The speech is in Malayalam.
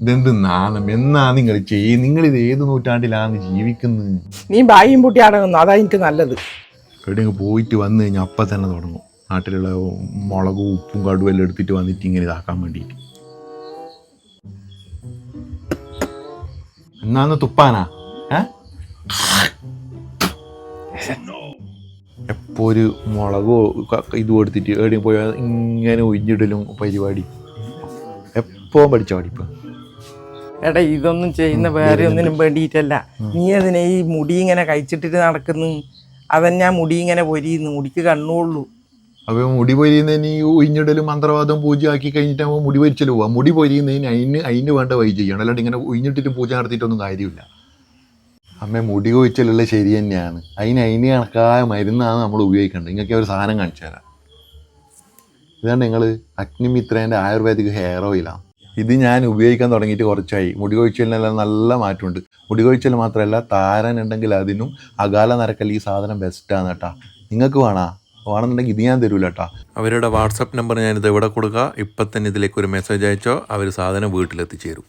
ഇതെന്ത് നാണം? എന്നാ നിങ്ങൾ ചെയ്യും നിങ്ങൾ ഇത് ഏത് നൂറ്റാണ്ടിലാണ് ജീവിക്കുന്നത്? നീ ബായും പൂട്ടിയാണെന്ന് അതാ എനിക്ക് നല്ലത്. എവിടെയെങ്കിലും പോയിട്ട് വന്നു കഴിഞ്ഞാൽ അപ്പം തന്നെ തുടങ്ങും. നാട്ടിലുള്ള മുളകും ഉപ്പും കടുവും എല്ലാം എടുത്തിട്ട് വന്നിട്ട് ഇങ്ങനെ ഇതാക്കാൻ വേണ്ടിയിട്ട്. എന്നാന്ന് തുപ്പാനാ? ഏ? എപ്പോ ഒരു മുളകോ ഇതും എടുത്തിട്ട് എവിടെയും പോയാൽ ഇങ്ങനെ ഒഴിഞ്ഞിടലും പരിപാടി. എപ്പോ പഠിച്ച പഠിപ്പ്? എടാ ഇതൊന്നും ചെയ്യുന്ന വേറെ ഒന്നിനും വേണ്ടിയിട്ടല്ല. നീ അതിനെ ഈ മുടി ഇങ്ങനെ കഴിച്ചിട്ടിട്ട് നടക്കുന്നു. അതന്നെ മുടി ഇങ്ങനെ പൊരിയുന്നു. മുടിക്ക് കണ്ണുള്ളൂ. അപ്പോൾ മുടി പൊരിയുന്നതിന് ഈ ഒഴിഞ്ഞിടലും മന്ത്രവാദം പൂജ ആക്കി കഴിഞ്ഞിട്ടാകുമ്പോൾ മുടി പൊരിച്ചൽ പോവാം. മുടി പൊരിയുന്നതിന് അതിന് അതിന് വേണ്ട വൈ ചെയ്യണം. അല്ലാണ്ട് ഇങ്ങനെ ഒഴിഞ്ഞിട്ടിട്ട് പൂജ നടത്തിയിട്ടൊന്നും കാര്യമില്ല. അമ്മ മുടി കൊഴിച്ചലുള്ള ശരി തന്നെയാണ്. അതിന് അതിന് കണക്കായ മരുന്നാണ് നമ്മൾ ഉപയോഗിക്കേണ്ടത്. നിങ്ങൾക്ക് ഒരു സാധനം കാണിച്ചു തരാം. ഇതാണ് നിങ്ങൾ അഗ്നിമിത്രേന്റെ ആയുർവേദിക് ഹെയർ ഓയിലാണ് ഇത് ഞാൻ ഉപയോഗിക്കാൻ തുടങ്ങിയിട്ട് കുറച്ചായി. മുടി കൊഴിച്ചലിനെല്ലാം നല്ല മാറ്റമുണ്ട്. മുടി കൊഴിച്ചൽ മാത്രമല്ല താരൻ ഉണ്ടെങ്കിൽ അതിനും അകാല നരക്കൽ ഈ സാധനം ബെസ്റ്റാണ് കേട്ടാ. നിങ്ങൾക്ക് വേണോ? വേണമെന്നുണ്ടെങ്കിൽ ഇത് ഞാൻ തരൂല കേട്ടോ. അവരുടെ വാട്സപ്പ് നമ്പർ ഞാനിത് ഇവിടെ കൊടുക്കുക ഇപ്പം തന്നെ ഇതിലേക്ക് ഒരു മെസ്സേജ് അയച്ചോ. അവർ സാധനം വീട്ടിലെത്തിച്ചേരും.